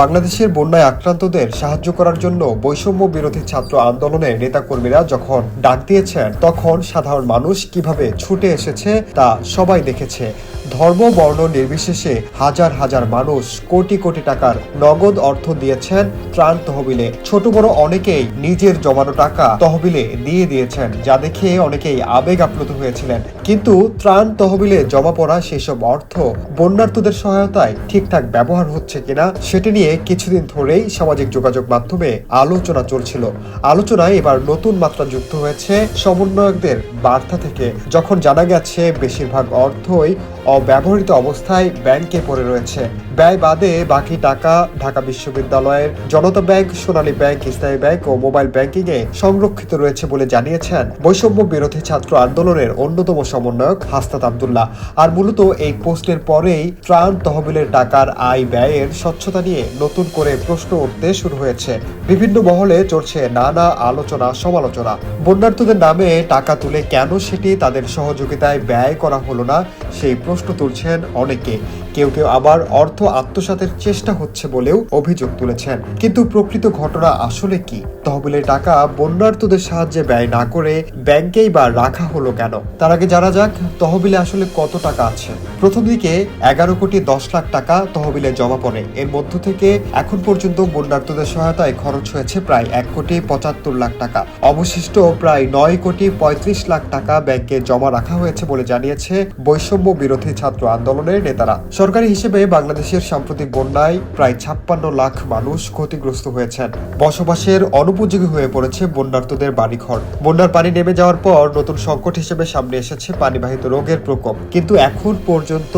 বাংলাদেশের বন্যায় আক্রান্তদের সাহায্য করার জন্য বৈষম্য বিরোধী ছাত্র আন্দোলনের নেতাকর্মীরা যখন ডাক দিয়েছেন, তখন সাধারণ মানুষ কীভাবে ছুটে এসেছে তা সবাই দেখেছে। ধর্ম, বর্ণ নির্বিশেষে হাজার হাজার মানুষ কোটি কোটি টাকার নগদ অর্থ দিয়েছেন ত্রাণ তহবিলে। ছোট বড় অনেকেই নিজের জমানো টাকা তহবিলে দিয়ে দিয়েছেন, যা দেখে অনেকেই আবেগ আপ্লুত হয়েছিলেন। কিন্তু ত্রাণ তহবিলে জমা পড়া সেসব অর্থ বন্যার্থদের সহায়তায় ঠিকঠাক ব্যবহার হচ্ছে কিনা, সেটি নিয়ে কিছুদিন ধরেই সামাজিক যোগাযোগ মাধ্যমে আলোচনা চলছিল। আলোচনায় এবার নতুন মাত্রা যুক্ত হয়েছে সমন্বয়কদের বার্তা থেকে। যখন জানা গেছে, বেশিরভাগ অর্থই অব্যবহৃত অবস্থায় ব্যাংকে পড়ে রয়েছে। ব্যয় বাদে বাকি টাকা ঢাকা বিশ্ববিদ্যালয়ের Janata bank, Sonali bank Islami bank ও মোবাইল ব্যাংকিং এ সংরক্ষিত রয়েছে বলে জানিয়েছেন বৈষম্য বিরোধী ছাত্র আন্দোলনের অন্যতম সমন্বয়ক হাস্তাত আবদুল্লাহ। আর মূলত এই পোস্টের পরেই ত্রাণ তহবিলের টাকার আয় ব্যয়ের স্বচ্ছতা নিয়ে নতুন করে প্রশ্ন উঠতে শুরু হয়েছে। বিভিন্ন মহলে চলছে নানা আলোচনা, সমালোচনা। বন্যার্থদের নামে টাকা তুলে কেন সেটি তাদের সহযোগিতায় ব্যয় করা হলো না সেই প্রশ্ন তুলছেন অনেকে। কেউ কেউ আবার অর্থ আত্মসাতের চেষ্টা হচ্ছে বলেও অভিযোগ তুলেছেন। কিন্তু প্রকৃত ঘটনা আসলে কি? তহবিলের টাকা বন্যার্থদের সাহায্যে ব্যয় না করে ব্যাংকেই বা রাখা হলো কেন? তার আগে জানা যাক, তহবিলে আসলে কত টাকা আছে? প্রথম দিকে এগারো কোটি দশ লাখ টাকা তহবিলে জমা পড়ে। এর মধ্য থেকে এখন পর্যন্ত বন্যার্থদের সহায়তায় খরচ হয়েছে প্রায় এক কোটি পঁচাত্তর লাখ টাকা। অবশিষ্ট প্রায় নয় কোটি পঁয়ত্রিশ লাখ টাকা ব্যাংকে জমা রাখা হয়েছে বলে জানিয়েছে বৈষম্য বিরোধী ছাত্র আন্দোলনের নেতারা। সরকারি হিসেবে বাংলাদেশের সাম্প্রতিক বন্যায় প্রায় ছাপ্পান্ন লাখ মানুষ ক্ষতিগ্রস্ত হয়েছেন। বসবাসের অনুপযোগী হয়ে পড়েছে বন্যার্থদের বাড়িঘর। বন্যার পানি নেমে যাওয়ার পর নতুন সংকট হিসেবে সামনে এসেছে পানিবাহিত রোগের প্রকোপ। কিন্তু এখন পর্যন্ত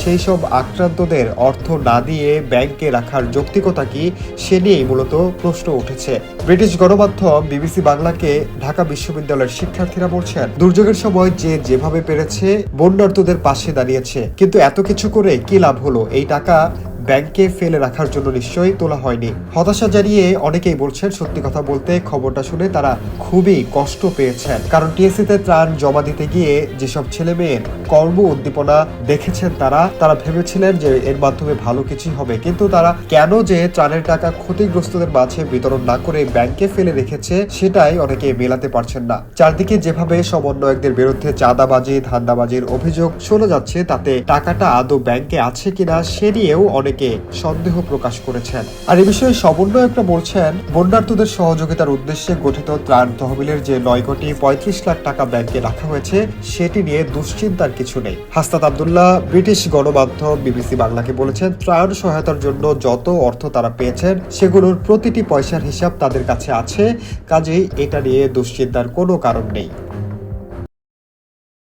সেই সব আক্রান্তদের অর্থ না দিয়ে ব্যাংকে রাখার যৌক্তিকতা কি সে নিয়েই মূলত প্রশ্ন উঠেছে। ব্রিটিশ গণমাধ্যম বিবিসি বাংলাকে ঢাকা বিশ্ববিদ্যালয়ের শিক্ষার্থীরা বলছেন, দুর্যোগের সময় যে যেভাবে পেরেছে বন্যার্থদের পাশে দাঁড়িয়েছে। কিন্তু এত কিছু করে কি লাভ হলো? এই টাকা ব্যাংকে ফেলে রাখার জন্য নিশ্চয়ই তোলা হয়নি। হতাশা জানিয়ে অনেকেই বলছেন, সত্যি কথা বলতে খবরটা শুনে তারা খুবই কষ্ট পেয়েছেন। কারণ টিএসসিতে ত্রাণ জমা দিতে গিয়ে যেসব ছেলে মেয়ের কর্ম উদ্দীপনা দেখেছেন তারা তারা ভেবেছিলেন যে এর মাধ্যমে ভালো কিছুই হবে। কিন্তু তারা কেন যে ত্রাণের টাকা ক্ষতিগ্রস্তদের মাঝে বিতরণ না করে ব্যাংকে ফেলে রেখেছে, সেটাই অনেকে মেলাতে পারছেন না। চারদিকে যেভাবে সমন্বয়কদের বিরুদ্ধে চাঁদাবাজি, ধান্দাবাজির অভিযোগ শোনা যাচ্ছে, তাতে টাকাটা আদৌ ব্যাংকে আছে কিনা, সে নিয়েও অনেকে সন্দেহ প্রকাশ করেছেন। আর এ বিষয়ে সমন্বয়করা বলছেন বন্যার্থদের সহযোগিতার উদ্দেশ্যে গঠিত ত্রাণ তহবিলের যে নয় কোটি পঁয়ত্রিশ লাখ টাকা ব্যাংকে রাখা হয়েছে, সেটি নিয়ে দুশ্চিন্তার কিছু নেই। হাস্তাত আবদুল্লাহ, ব্রিটিশ গণমাধ্যম বিবিসি বাংলাকে বলেছেন, ত্রাণ সহায়তার জন্য যত অর্থ তারা পেয়েছেন, সেগুলোর প্রতিটি পয়সার হিসাব তাদের কাছে আছে, কাজেই এটা নিয়ে দুশ্চিন্তার কোনো কারণ নেই।